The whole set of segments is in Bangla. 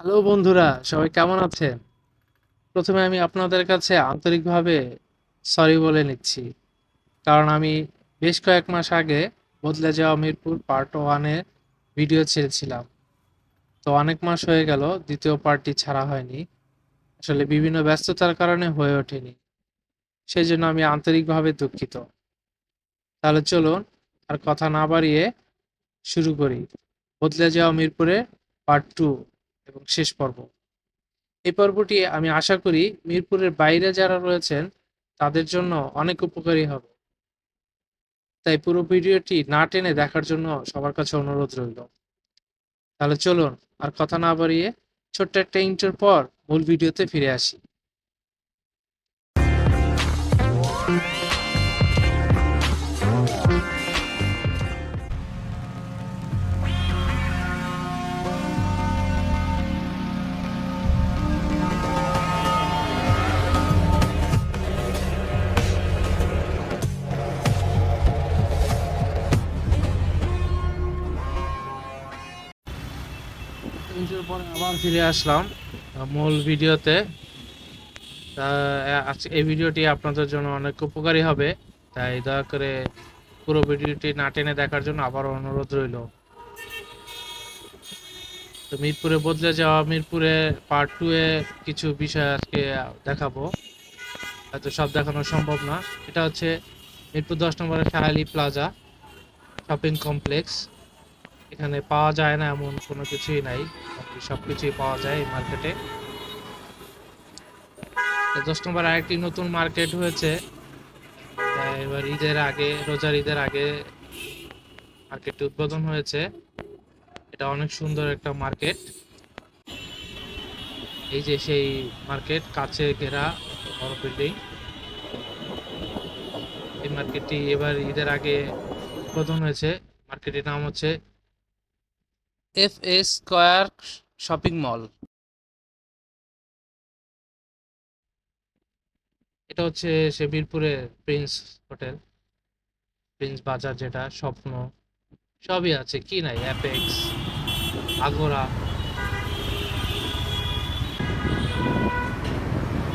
হ্যালো বন্ধুরা, সবাই কেমন আছেন? প্রথমে আমি আপনাদের কাছে আন্তরিকভাবে সরি বলে নিচ্ছি। কারণ আমি বেশ কয়েক মাস আগে বদলে যাওয়া মিরপুর পার্ট ওয়ানে ভিডিও ছেড়েছিলাম। তো অনেক মাস হয়ে গেল, দ্বিতীয় পার্টটি ছাড়া হয়নি। আসলে বিভিন্ন ব্যস্ততার কারণে হয়ে ওঠেনি। সেই জন্য আমি আন্তরিকভাবে দুঃখিত। তাহলে চলুন আর কথা না বাড়িয়ে শুরু করি। বদলে যাওয়া মিরপুরে পার্ট টু এবং শেষ পর্ব। এই পর্বটি আমি আশা করি মিরপুরের বাইরে যারা রয়েছেন, তাদের জন্য অনেক উপকারী হবে। তাই পুরো ভিডিওটি না টেনে দেখার জন্য সবার কাছে অনুরোধ রইল। তাহলে চলুন আর কথা না বাড়িয়ে ছোট্ট একটা ইন্টার পর মূল ভিডিওতে ফিরে আসি। আবার ফিরে আসলাম মূল ভিডিওতে। এই ভিডিওটি আপনাদের জন্য অনেক উপকারী হবে। তাই দয়া করে পুরো ভিডিওটি না টেনে দেখার জন্য আবার অনুরোধ রইল। তো মিরপুরে বদলে যাওয়া, মিরপুরে পার্ট টু এ কিছু বিষয় আজকে দেখাবো। হয়তো সব দেখানো সম্ভব না। এটা হচ্ছে মিরপুর দশ নম্বরের শাহালি প্লাজা শপিং কমপ্লেক্স এখানে পাওয়া যায় না এমন কোনো কিছুই নাই। বাকি সবকিছুই পাওয়া যায় এই মার্কেটে দশ নম্বর আরেকটি নতুন মার্কেট হয়েছে। এবার ঈদের আগে, রোজার ঈদের আগে মার্কেটটি উদ্বোধন হয়েছে। এটা অনেক সুন্দর একটা মার্কেট এই যে সেই মার্কেট কাছে ঘেরা বড় বিল্ডিং এই মার্কেটটি এবার ঈদের আগে উদ্বোধন হয়েছে। মার্কেটের নাম হচ্ছে F S square shopping mall এটা হচ্ছে সে বীরপুরে প্রিন্স হোটেল। প্রিন্স বাজার যেটা, স্বপ্ন, সবই আছে। কি নাই? অ্যাপেক্স আগোরা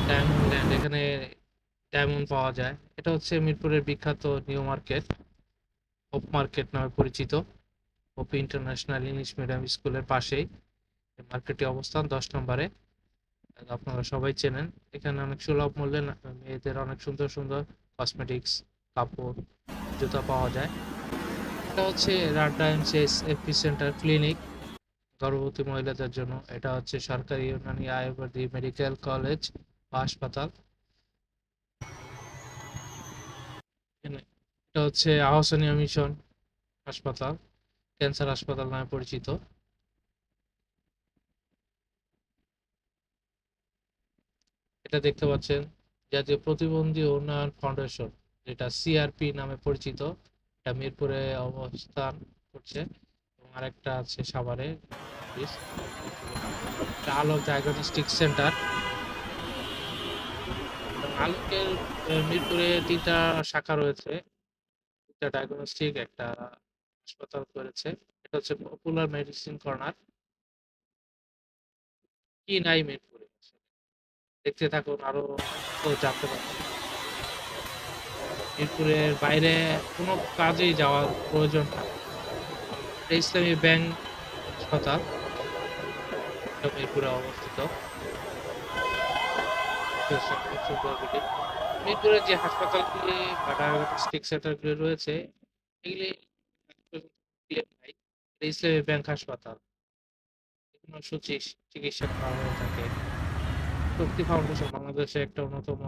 ডায়মন্ড ল্যান্ড এখানে ডায়মন্ড পাওয়া যায়। এটা হচ্ছে মিরপুরের বিখ্যাত নিউ মার্কেট হোপ মার্কেট নামে পরিচিত। হোপ ইন্টারন্যাশনাল ইংলিশ মিডিয়াম স্কুলের পাশেই। মার্কেটটি অবস্থান, দশ নম্বরে। আপনারা সবাই চেনেন। এখানে অনেক সুলভ মূল্যে মেয়েদের অনেক সুন্দর সুন্দর কসমেটিক্স কাপড়, জুতা পাওয়া যায়। এটা হচ্ছে রাড্ডা এমসিএস এফপি সেন্টার ক্লিনিক গর্ভবতী মহিলাদের জন্য। এটা হচ্ছে সরকারি ইউনানি আয়ুর্বেদি মেডিকেল কলেজ হাসপাতাল। এটা হচ্ছে আহসানিয়া মিশন হাসপাতাল। ক্যান্সার হাসপাতাল নামে পরিচিত। এটা দেখতে পাচ্ছেন, জাতীয় প্রতিবন্ধী উন্নয়ন ফাউন্ডেশন, যেটা সিআরপি নামে পরিচিত। এটা মিরপুরে অবস্থান করছে। এবং আরেকটা আছে সাভারে আলোক ডায়াগনস্টিক সেন্টার আলোকের মিরপুরে তিনটা শাখা রয়েছে। একটা ডায়াগনস্টিক একটা হাসপাতাল করেছে। এটা হচ্ছে পপুলার মেডিসিন কর্নার কি নাই মিরপুরে? দেখতে থাকুন, আরও জানতে পারবেন। মিরপুরের বাইরে কোনো কাজেই যাওয়ার প্রয়োজন না। ইসলামী ব্যাংক হাসপাতাল মিরপুরে অবস্থিত। মিরপুরের যে হাসপাতালগুলি বা ডায়াগনস্টিক সেন্টারগুলি রয়েছে, এগুলি ইসলামী ব্যাংক হাসপাতাল। এখানে চিকিৎসা করা হয়ে থাকে। শক্তি ফাউন্ডেশন বাংলাদেশে একটা অন্যতম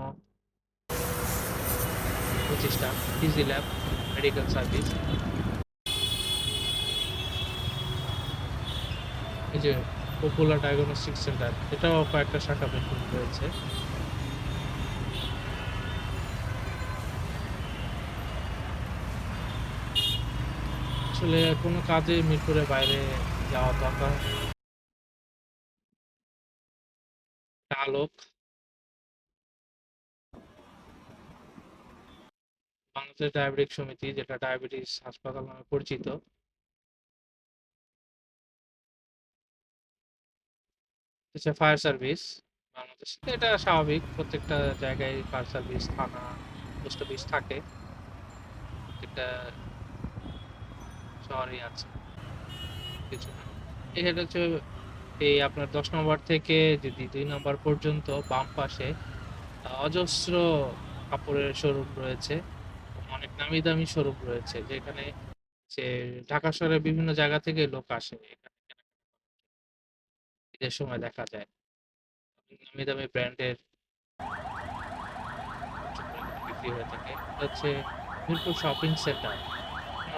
প্রতিষ্ঠান ডিজি ল্যাব মেডিকেল সার্ভিস এই যে পপুলার ডায়াগনস্টিক সেন্টার এটাও কয়েকটা শাখা বেতন রয়েছে আসলে কোনো কাজে মিরপুরের বাইরে যাওয়া দরকার? আলোক বাংলাদেশ ডায়াবেটিক সমিতি, যেটা ডায়াবেটিস হাসপাতাল নামে পরিচিত। হচ্ছে ফায়ার সার্ভিস, বাংলাদেশ। এটা স্বাভাবিক, প্রত্যেকটা জায়গায় ফায়ার সার্ভিস, থানা, পোস্ট অফিস থাকে। প্রত্যেকটা শহরেই আছে কিছু না। এখানে হচ্ছে এই আপনার দশ নম্বর থেকে যদি দুই নম্বর পর্যন্ত বাম পাশে অজস্র কাপড়ের শোরুম রয়েছে, অনেক নামি দামি শোরুম রয়েছে, যেখানে যে ঢাকা শহরের বিভিন্ন জায়গা থেকে লোক আসে ঈদের সময় দেখা যায়। নামি দামি ব্র্যান্ডের বিক্রি হয়ে থাকে। হচ্ছে মিরপুর শপিং সেন্টার।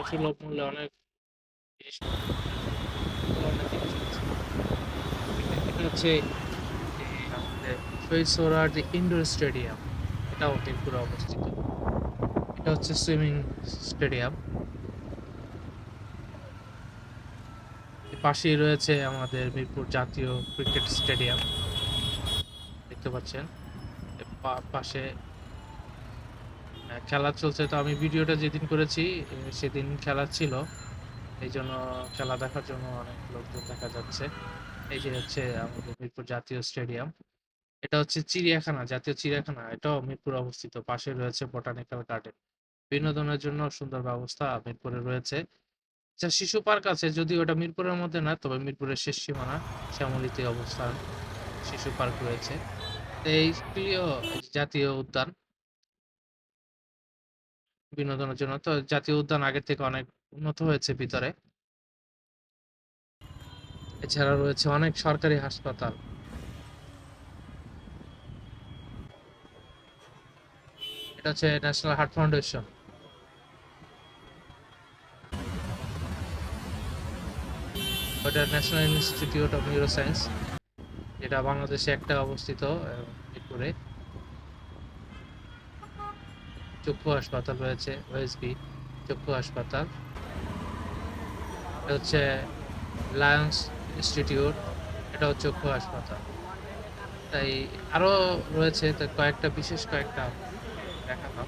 সুলভ মূল্যে অনেক জিনিস অনেক জিনিস আছে। হচ্ছে। স্টেডিয়াম এটাও অবস্থিত। এটা হচ্ছে সুইমিং স্টেডিয়াম পাশেই রয়েছে আমাদের মিরপুর জাতীয় ক্রিকেট স্টেডিয়াম দেখতে পাচ্ছেন? পাশে খেলা চলছে। তো আমি ভিডিওটা যেদিন করেছি সেদিন খেলা ছিল। এই জন্য খেলা দেখার জন্য অনেক লোকজন দেখা যাচ্ছে। এই যে হচ্ছে আমাদের মিরপুর জাতীয় স্টেডিয়াম। এটা হচ্ছে চিড়িয়াখানা, জাতীয় চিড়িয়াখানা। এটাও মিরপুর অবস্থিত। পাশে রয়েছে বোটানিক্যাল গার্ডেন। বিনোদনের জন্য সুন্দর ব্যবস্থা মিরপুরে রয়েছে। যা শিশু পার্ক আছে। যদি ওটা মিরপুরের মধ্যে না, তবে মিরপুরের শেষ সীমানা শ্যামলীতে অবস্থান। শিশু পার্ক রয়েছে। এই প্রিয় জাতীয় উদ্যান। বিনোদনের জন্য। তো জাতীয় উদ্যান আগের থেকে অনেক উন্নত হয়েছে ভিতরে। এছাড়া রয়েছে অনেক সরকারি হাসপাতাল। এটা হচ্ছে ন্যাশনাল হার্ট ফাউন্ডেশন ওটা ন্যাশনাল ইনস্টিটিউট অফ নিউরোসায়েন্স যেটা বাংলাদেশে একটা অবস্থিত মিরপুরে চক্ষু হাসপাতাল রয়েছে ওএসবি চক্ষু হাসপাতাল। এটা হচ্ছে লায়ন্স ইনস্টিটিউট এটাও চক্ষু হাসপাতাল। তাই আরও রয়েছে, তো কয়েকটা, বিশেষ কয়েকটা দেখালাম।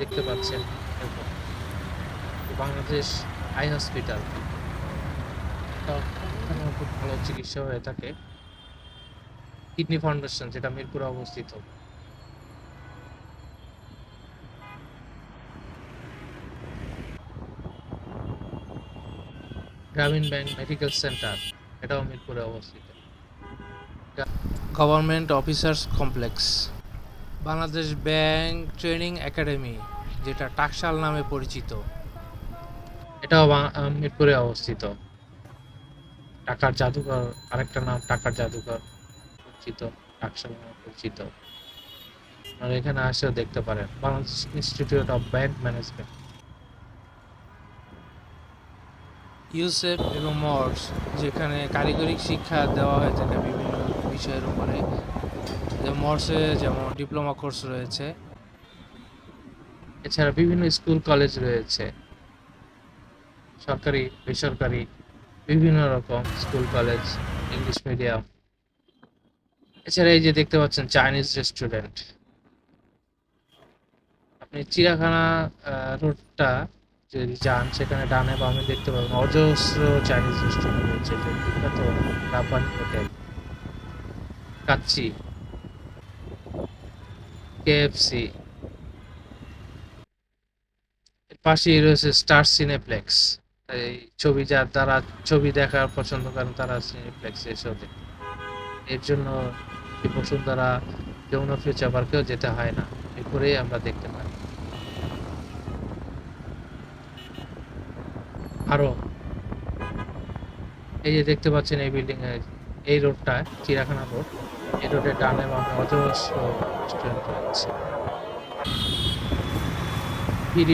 দেখতে পাচ্ছেন বাংলাদেশ আই হসপিটাল। খুব ভালো চিকিৎসা হয়ে থাকে। কিডনি ফাউন্ডেশন, যেটা মিরপুরে অবস্থিত। গ্রামীণ ব্যাংক মেডিকেল সেন্টার এটাও মিরপুরে অবস্থিত। Government officers complex. Bangladesh bank training academy যেটা টাকশাল নামে পরিচিত। এটাও মিরপুরে অবস্থিত। টাকার জাদুঘর আরেকটা নাম টাকার জাদুঘর পরিচিত টাকশাল নামে পরিচিত। আপনারা এখানে আসেও দেখতে পারেন। Bangladesh institute of bank management. Yousef এবং মর্স, যেখানে কারিগরি শিক্ষা দেওয়া হয়ে থাকে বিভিন্ন বিষয়ের উপরে। মর্সে যেমন ডিপ্লোমা কোর্স রয়েছে, এছাড়া বিভিন্ন স্কুল, কলেজ রয়েছে। সরকারি, বেসরকারি, বিভিন্ন রকম স্কুল, কলেজ, ইংলিশ মিডিয়াম। এছাড়া এই যে দেখতে পাচ্ছেন চাইনিজ রেস্টুরেন্ট। আপনি চিড়িয়াখানা রোডটা যদি যান, সেখানে ডানে বামে দেখতে পাবেন অজস্র চাইনিজ রেস্টুরেন্ট রয়েছে বিখ্যাত জাপানি হোটেল কাচ্চি। কেএফসি পাশেই রয়েছে স্টার সিনেপ্লেক্স এই ছবি যার দ্বারা ছবি দেখার পছন্দ করেন তারা সিনেপ্লেক্স এসেও দেখতে এর জন্য বসুন্ধরা যমুনা ফিউচার পার্কেও যেতে হয় না, এরপরেই আমরা দেখতে পাই। আরও। এই যে দেখতে পাচ্ছেন এই বিল্ডিং এর এই রোডটা চিড়াখানা রোড এই রোডের ডানে বামে অজস্র রেস্টুরেন্ট রয়েছে।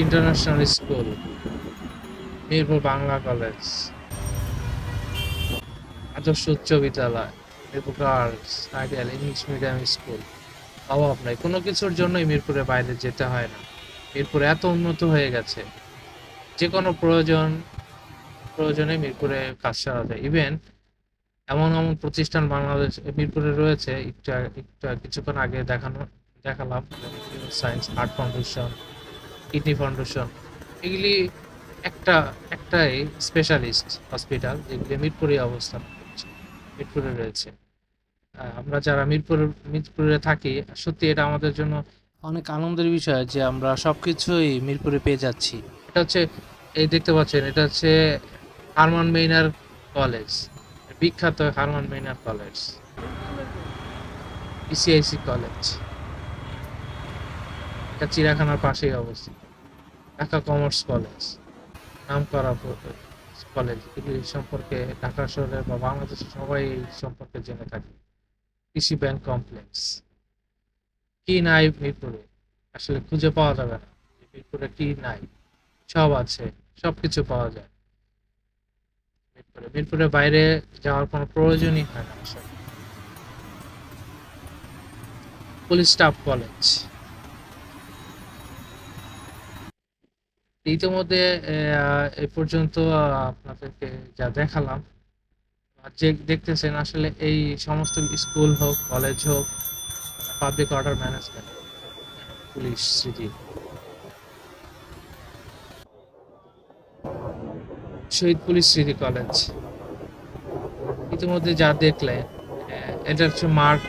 International school Mirpur Bangla college আদর্শ উচ্চ বিদ্যালয় Mirpur girls ideal English medium school অভাব নাই, কোনো কিছুর জন্যই মিরপুরের বাইরে যেতে হয় না। মিরপুর এত উন্নত হয়ে গেছে। যে কোনো প্রয়োজন প্রয়োজনে মিরপুরে কাজ সারা যায় ইভেন এমন এমন প্রতিষ্ঠান বাংলাদেশ, মিরপুরে রয়েছে, একটু একটু কিছুক্ষণ আগে দেখানো, দেখালাম science art foundation kidney foundation এগুলি একটা, একটাই স্পেশালিস্ট হসপিটাল যেগুলি মিরপুরে অবস্থান করছে, মিরপুরে রয়েছে। আমরা যারা মিরপুর, মিরপুরে থাকি, সত্যি এটা আমাদের জন্য অনেক আনন্দের বিষয় যে আমরা সবকিছুই মিরপুরে পেয়ে যাচ্ছি। এটা হচ্ছে, এই দেখতে পাচ্ছেন, এটা হচ্ছে হারমান মেইনার কলেজ, বিখ্যাত Hermann Gmeiner college ECIC college, এটা চিড়াখানার পাশেই অবস্থিত, ঢাকা কমার্স কলেজ, নাম করা কলেজ এগুলি সম্পর্কে ঢাকা শহরে বা বাংলাদেশের সবাই এই সম্পর্কে জেনে থাকে কৃষি ব্যাংক কমপ্লেক্স কি নাই মিরপুরে? আসলে খুঁজে পাওয়া যাবে না মিরপুরে কি নাই? সব আছে সব কিছু পাওয়া যায়। মিরপুরে মিরপুরের বাইরে যাওয়ার কোনো প্রয়োজনই হয় না। পুলিশ স্টাফ কলেজ ইতিমধ্যে, এ পর্যন্ত আপনাদেরকে যা দেখালাম যে দেখতেছেন আসলে এই সমস্ত স্কুল হোক কলেজ হোক পাবলিক অর্ডার ম্যানেজমেন্ট পুলিশ স্মৃতি শহীদ পুলিশ স্মৃতি কলেজ ইতিমধ্যে যা দেখলে এটা হচ্ছে মার্ক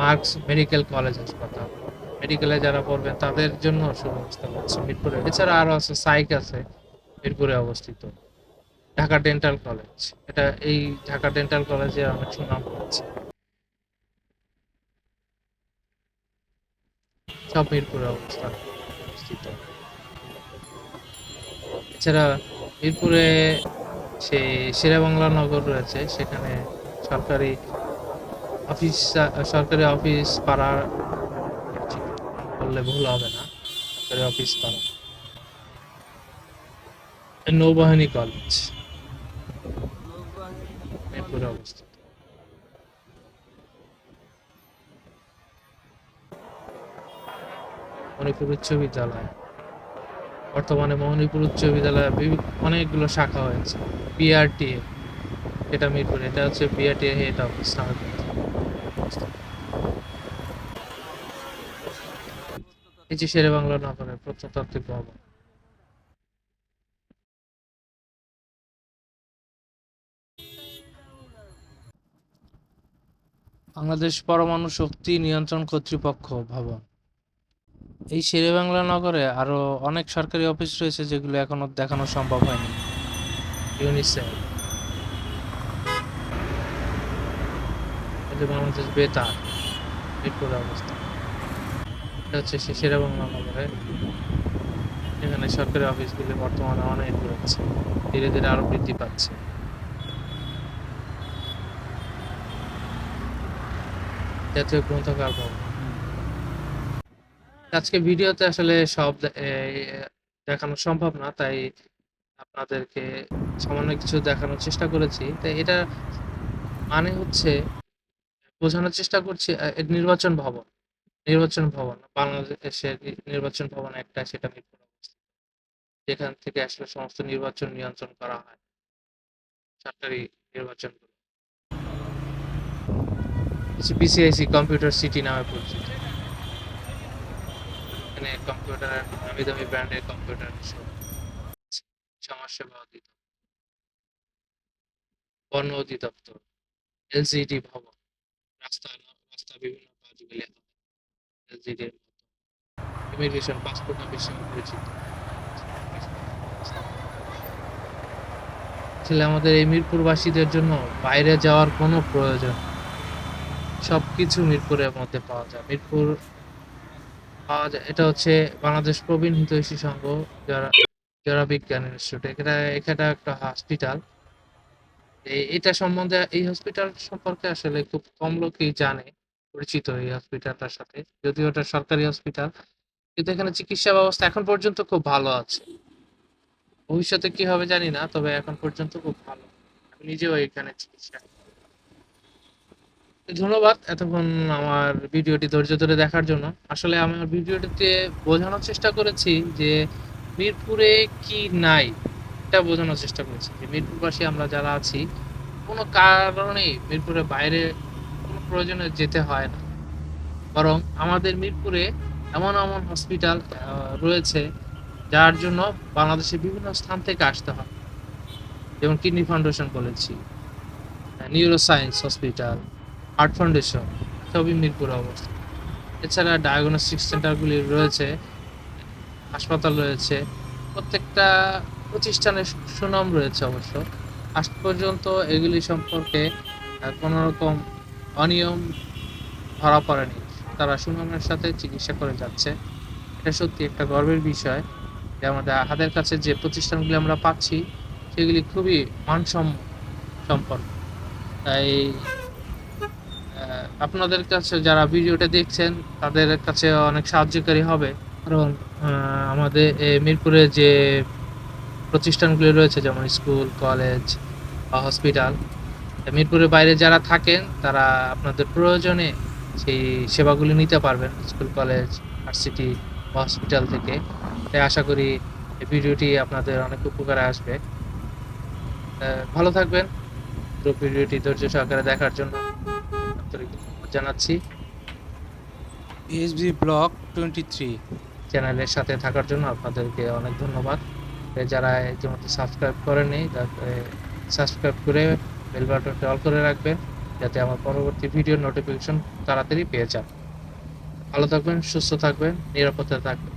মার্কস মেডিকেল কলেজ হাসপাতাল। মেডিকেলে যারা পড়বেন, তাদের জন্য সুব্যবস্থা করছে মিরপুরে। এছাড়া আরও আছে সাইক আছে, মিরপুরে অবস্থিত। ঢাকা ডেন্টাল কলেজ এটা এই ঢাকা ডেন্টাল কলেজে অনেক সুনাম রয়েছে সব মিরপুরে অবস্থান অবস্থিত। এছাড়া মিরপুরে সেই শেরেবাংলা নগর রয়েছে, সেখানে সরকারি অফিস সরকারি অফিস পাড়া বললে ভুল হবে না, সরকারি অফিস পাড়া। নৌবাহিনী কলেজ মিরপুরে অবস্থিত। মণিপুর উচ্চ বিদ্যালয়। বর্তমানে মণিপুর উচ্চ বিদ্যালয়ে অনেকগুলো শাখা হয়েছে। বিআরটিএ এটা মিরপুর, এটা হচ্ছে বিআরটিএ হেড অফিস পরিচিত। এই শেরে বাংলা নগরের প্রত্নতাত্ত্বিক ভবন। বাংলাদেশ পরমাণু শক্তি নিয়ন্ত্রণ কর্তৃপক্ষ ভবন। এই শেরেবাংলা নগরে আরও অনেক সরকারি অফিস রয়েছে যেগুলো এখনও দেখানো সম্ভব হয়নি। ইউনিসেফ এটা বাংলাদেশ বেতার মিরপুরে অবস্থা। এটা হচ্ছে সে শেরেবাংলা নগরে। এখানে সরকারি অফিসগুলি বর্তমানে অনেক রয়েছে। ধীরে ধীরে আরও বৃদ্ধি পাচ্ছে। জাতীয় গ্রন্থাগার ভবন। আজকে ভিডিওতে আসলে সব দেখানো সম্ভব না, তাই আপনাদেরকে সামান্য কিছু দেখানোর চেষ্টা করেছি। তাই এটা মানে হচ্ছে বোঝানোর চেষ্টা করছি নির্বাচন ভবন নির্বাচন ভবন, বাংলাদেশের নির্বাচন ভবন একটা, সেটা যেখান থেকে আসলে সমস্ত নির্বাচন নিয়ন্ত্রণ করা হয়, সরকারি নির্বাচনগুলো। বিসিআইসি কম্পিউটার সিটি নামে পরিচিত। এখানে কম্পিউটার নামি দামি ব্র্যান্ডের কম্পিউটার সব সমাজসেবা অধিদপ্তর। বন অধিদপ্তর এলজিডি ভবন। রাস্তা রাস্তা বিভিন্ন কাজগুলি এলজিডি ইমিগ্রেশন পাসপোর্ট অফিস পরিচিত। আসলে আমাদের এই মিরপুরবাসীদের জন্য বাইরে যাওয়ার কোনো প্রয়োজন নেই। সবকিছু মিরপুরের মধ্যে পাওয়া যায়। মিরপুর এটা হচ্ছে বাংলাদেশ প্রবীণ হিতৈষী সংঘ, যারা যারা বিজ্ঞান ইনস্টিটিউট এটা এখানে একটা হসপিটাল এটা সম্বন্ধে, এই হসপিটাল সম্পর্কে আসলে খুব কম লোকই জানে, পরিচিত এই হসপিটালটার সাথে। যদিও এটা সরকারি হসপিটাল কিন্তু এখানে চিকিৎসা ব্যবস্থা এখন পর্যন্ত খুব ভালো আছে। ভবিষ্যতে কি হবে জানি না, তবে এখন পর্যন্ত খুব ভালো। নিজেও এখানে চিকিৎসা ধন্যবাদ এতক্ষণ আমার ভিডিওটি ধৈর্য ধরে দেখার জন্য। আসলে আমার ভিডিওটিতে বোঝানোর চেষ্টা করেছি যে মিরপুরে কি নাই, এটা বোঝানোর চেষ্টা করেছি যে মিরপুরবাসী আমরা যারা আছি, কোনো কারণেই মিরপুরের বাইরে কোনো প্রয়োজনে যেতে হয় না। বরং আমাদের মিরপুরে এমন এমন হসপিটাল রয়েছে যার জন্য বাংলাদেশের বিভিন্ন স্থান থেকে আসতে হয়। যেমন কিডনি ফাউন্ডেশন বলেছি neuro science hospital heart foundation, সবই মিরপুরে অবস্থিত এছাড়া ডায়াগনস্টিক সেন্টারগুলি রয়েছে, হাসপাতাল রয়েছে, প্রত্যেকটা প্রতিষ্ঠানের সুনাম রয়েছে অবশ্য। আজ পর্যন্ত এগুলি সম্পর্কে কোনো রকম অনিয়ম ধরা পড়েনি। তারা সুনামের সাথে চিকিৎসা করে যাচ্ছে। এটা সত্যি একটা গর্বের বিষয় যে আমাদের হাতের কাছে যে প্রতিষ্ঠানগুলি আমরা পাচ্ছি, সেগুলি খুবই মানসম সম্পন্ন তাই আপনাদের কাছে যারা ভিডিওটা দেখছেন, তাদের কাছে অনেক সাহায্যকারী হবে। কারণ আমাদের মিরপুরে যে প্রতিষ্ঠানগুলি রয়েছে, যেমন স্কুল, কলেজ বা হসপিটাল মিরপুরের বাইরে যারা থাকেন, তারা আপনাদের প্রয়োজনে সেই সেবাগুলি নিতে পারবেন, স্কুল, কলেজ, ভার্সিটি বা হসপিটাল থেকে। তাই আশা করি এই ভিডিওটি আপনাদের অনেক উপকারে আসবে। ভালো থাকবেন। পুরো ভিডিওটি ধৈর্য সহকারে দেখার জন্য জানাচ্ছি। এসবি ব্লক টোয়েন্টি থ্রি চ্যানেলের সাথে থাকার জন্য আপনাদেরকে অনেক ধন্যবাদ। যারা ইতিমধ্যে সাবস্ক্রাইব করেনি সাবস্ক্রাইব করে বেল বাটনটি অল করে রাখবেন যাতে আমার পরবর্তী ভিডিও নোটিফিকেশন তাড়াতাড়ি পেয়ে যান। ভালো থাকবেন সুস্থ থাকবেন নিরাপদে থাকবেন।